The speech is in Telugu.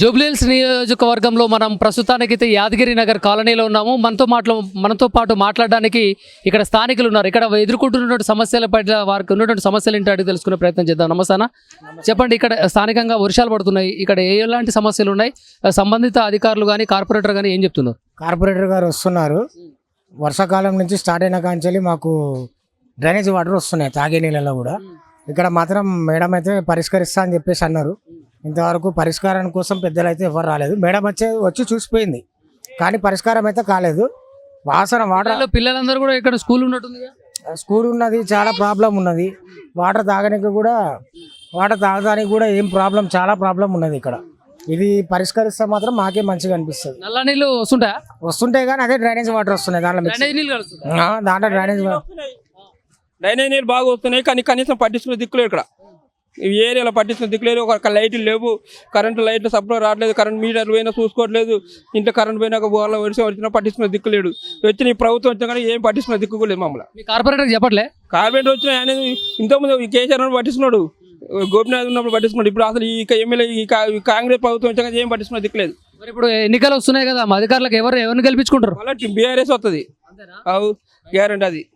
జూబ్లీహిల్స్ నియోజకవర్గంలో మనం ప్రస్తుతానికైతే యాదగిరి నగర్ కాలనీలో ఉన్నాము. మనతో మాట్లా మనతో పాటు మాట్లాడడానికి ఇక్కడ స్థానికులు ఉన్నారు. ఇక్కడ ఎదుర్కొంటున్నటువంటి సమస్యల పట్ల వారికి ఉన్నటువంటి సమస్యలు ఏంటో అడిగి తెలుసుకునే ప్రయత్నం చేద్దాం. నమస్తానా చెప్పండి ఇక్కడ స్థానికంగా వర్షాలు పడుతున్నాయి. ఇక్కడ ఏ ఎలాంటి సమస్యలు ఉన్నాయి? సంబంధిత అధికారులు కానీ కార్పొరేటర్ కానీ ఏం చెప్తున్నారు? కార్పొరేటర్ గారు వస్తున్నారు. వర్షాకాలం నుంచి స్టార్ట్ అయిన కాంచెల్లి మాకు డ్రైనేజ్ వాటర్ వస్తున్నాయి తాగే నీళ్ళలో కూడా. ఇక్కడ మాత్రం మేడం అయితే పరిష్కరిస్తా అని చెప్పేసి అన్నారు. ఇంతవరకు పరిష్కారం కోసం పెద్దలు అయితే ఎవరు రాలేదు. మేడం వచ్చే వచ్చి చూసిపోయింది. కానీ పరిష్కారం అయితే కాలేదు. వాసన వాటర్ పిల్లలు- పిల్లలందరూ కూడా ఇక్కడ స్కూల్ ఉన్నట్టుంది స్కూల్ ఉన్నది చాలా ప్రాబ్లం ఉన్నది. వాటర్ తాగడానికి కూడా వాటర్ తాగడానికి కూడా ఏం ప్రాబ్లం చాలా ప్రాబ్లం ఉన్నది ఇక్కడ. ఇది పరిష్కరిస్తే మాత్రం మాకే మంచిగా అనిపిస్తుంది. నల్ల నీళ్ళు వస్తుంటాయా వస్తుంటాయి కానీ అదే డ్రైనేజ్ వాటర్ వస్తున్నాయి దాంట్లో దాంట్లో డ్రైనేజ్ డ్రైనేజ్ నీళ్ళు బాగా వస్తున్నాయి కానీ కనీసం పట్టించుకునే దిక్కులేదు ఇక్కడ. ఏరియాలో పట్టించుకునే దిక్కులేదు. ఒక లైట్లు లేవు. కరెంటు లైట్లు సప్లై రావట్లేదు. కరెంట్ మీటర్లు పోయినా చూసుకోవట్లేదు. ఇంట్లో కరెంట్ పోయినాక వాళ్ళ వర్షం వచ్చినా పట్టించుకునే దిక్కులేడు వచ్చిన ఈ ప్రభుత్వం వచ్చినా కానీ ఏం పట్టించుకునే దిక్కు లేదు మమ్మల్ని మీ కార్పొరేటర్ చెప్పట్లే? కార్పొరేటర్ వచ్చిన అనేది ఇంతకుముందు ఈ కేసీఆర్ ఉన్నప్పుడు పట్టించుకున్నాడు. గోపినాథ్ ఉన్నప్పుడు పట్టించుకున్నాడు. ఇప్పుడు అసలు ఈ ఎమ్మెల్యే ఈ ఈ కాంగ్రెస్ ప్రభుత్వం వచ్చాక ఏం పట్టించుకునే దిక్కులేదు మరి ఇప్పుడు ఎన్నికలు వస్తున్నాయి కదా. మా అధికారులకు ఎవరు ఎవరిని గెలిపించుకుంటారు? బీఆర్ఎస్ వస్తుంది అవు గ్యారంటీ అది.